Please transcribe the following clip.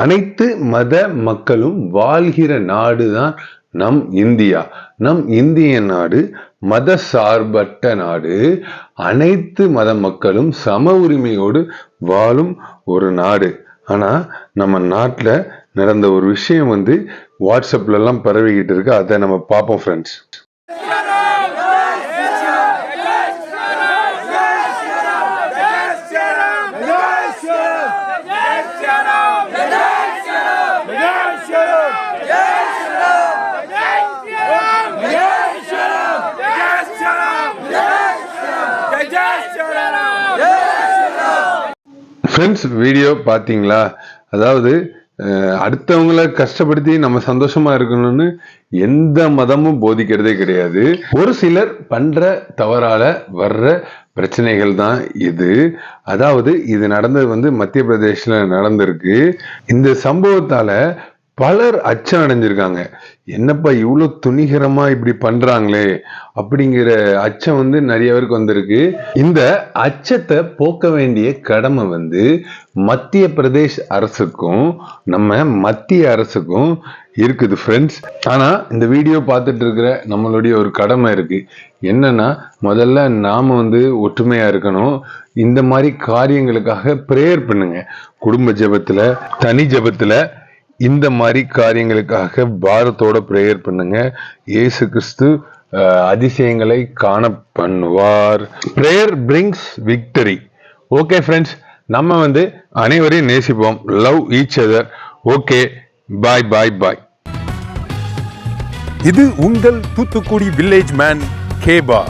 அனைத்து மத மக்களும் வாழ்கிற நாடு தான் நம் இந்தியா. நம் இந்திய நாடு மத சார்பற்ற நாடு. அனைத்து மத மக்களும் சம உரிமையோடு வாழும் ஒரு நாடு. ஆனா நம்ம நாட்டில் நடந்த ஒரு விஷயம் வந்து வாட்ஸ்அப்லலாம் பரவிக்கிட்டு இருக்கு. அதை நம்ம பார்ப்போம் ஃப்ரெண்ட்ஸ் ஃப்ரெண்ட்ஸ் வீடியோ பார்த்தீங்களா? அதாவது அடுத்தவங்கள கஷ்டப்படுத்தி நம்ம சந்தோஷமா இருக்கணும்னு எந்த மதமும் போதிக்கிறதே கிடையாது. ஒரு சிலர் பண்ற தவறால வர்ற பிரச்சனைகள் தான் இது. அதாவது இது நடந்தது வந்து மத்திய பிரதேசில் நடந்திருக்கு. இந்த சம்பவத்தால பலர் அச்சம் அடைஞ்சிருக்காங்க என்னப்பா இவ்வளோ துணிகரமாக இப்படி பண்ணுறாங்களே அப்படிங்கிற அச்சம் வந்து நிறைய பேருக்கு வந்திருக்கு. இந்த அச்சத்தை போக்க வேண்டிய கடமை வந்து மத்திய பிரதேஷ் அரசுக்கும் நம்ம மத்திய அரசுக்கும் இருக்குது ஃப்ரெண்ட்ஸ் ஆனால் இந்த வீடியோ பார்த்துட்டு இருக்கிற நம்மளுடைய ஒரு கடமை இருக்குது என்னன்னா முதல்ல நாம் வந்து ஒற்றுமையாக இருக்கணும். இந்த மாதிரி காரியங்களுக்காக ப்ரேயர் பண்ணுங்க. குடும்ப ஜபத்தில் தனி ஜபத்தில் இந்த மாதிரி காரியங்களுக்காக பாரத்தோட ப்ரேயர் பண்ணுங்க. இயேசு கிறிஸ்து அதிசயங்களை காண பண்ணுவார் prayer brings victory okay friends நம்ம வந்து அனைவரையும் நேசிப்போம். Love each other okay bye bye bye இது உங்கள் தூத்துக்குடி வில்லேஜ் மேன் கேபா